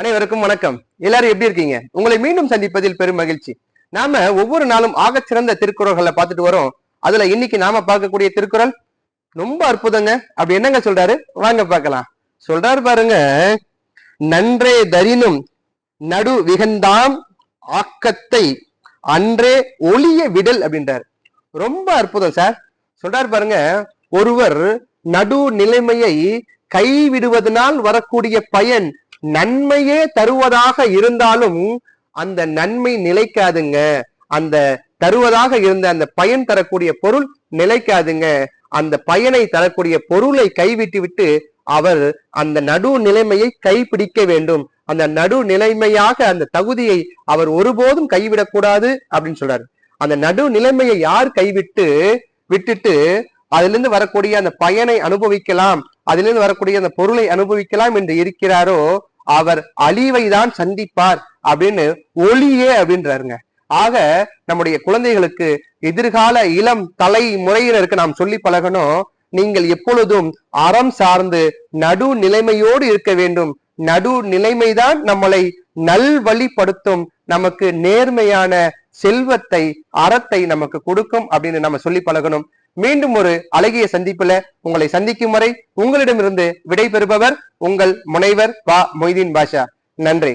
அனைவருக்கும் வணக்கம். எல்லாரும் எப்படி இருக்கீங்க? உங்களை மீண்டும் சந்திப்பதில் பெரும் மகிழ்ச்சி. நாம ஒவ்வொரு நாளும் ஆகச்சிறந்த திருக்குறள்களை பார்த்துட்டு வரோம். அதுல இன்னைக்கு நாம பார்க்கக்கூடிய திருக்குறள் ரொம்ப அற்புதங்க. அப்படி என்னங்க சொல்றாரு? வாங்க பார்க்கலாம். சொல்றாரு பாருங்க நன்றே தரினும் நடு விகந்தாம் ஆக்கத்தை அன்றே ஒளிய விடல் அப்படின்றாரு. ரொம்ப அற்புதம் சார். சொல்றாரு பாருங்க ஒருவர் நடு நிலைமையை கைவிடுவதனால் வரக்கூடிய பயன் நன்மையே தருவதாக இருந்தாலும் அந்த நன்மை நிலைக்காதுங்க. அந்த தருவதாக இருந்த அந்த பயன் தரக்கூடிய பொருள் நிலைக்காதுங்க. அந்த பயனை தரக்கூடிய பொருளை கைவிட்டு விட்டு அவர் அந்த நடு நிலைமையை கைப்பிடிக்க வேண்டும். அந்த நடு நிலைமையாக அந்த தகுதியை அவர் ஒருபோதும் கைவிடக்கூடாது அப்படின்னு சொல்றாரு. அந்த நடு நிலைமையை யார் கைவிட்டு விட்டுட்டு அதிலிருந்து வரக்கூடிய அந்த பயனை அனுபவிக்கலாம் அதிலிருந்து வரக்கூடிய அந்த பொருளை அனுபவிக்கலாம் என்று இருக்கிறாரோ அவர் அழிவை தான் சந்திப்பார் அப்படின்னு ஒளியே அப்படின்றாருங்க. ஆக நம்முடைய குழந்தைகளுக்கு எதிர்கால இளம் தலைமுறையினருக்கு நாம் சொல்லி பழகணும். நீங்கள் எப்பொழுதும் அறம் சார்ந்து நடு நிலைமையோடு இருக்க வேண்டும். நடு நிலைமைதான் நம்மளை நல்வழிப்படுத்தும். நமக்கு நேர்மையான செல்வத்தை அறத்தை நமக்கு கொடுக்கும் அப்படின்னு நம்ம சொல்லி பழகணும். மீண்டும் ஒரு அழகிய சந்திப்புல உங்களை சந்திக்கும் வரை உங்களிடமிருந்து விடை பெறுபவர் உங்கள் முனைவர் வா மொய்தீன் பாஷா. நன்றி.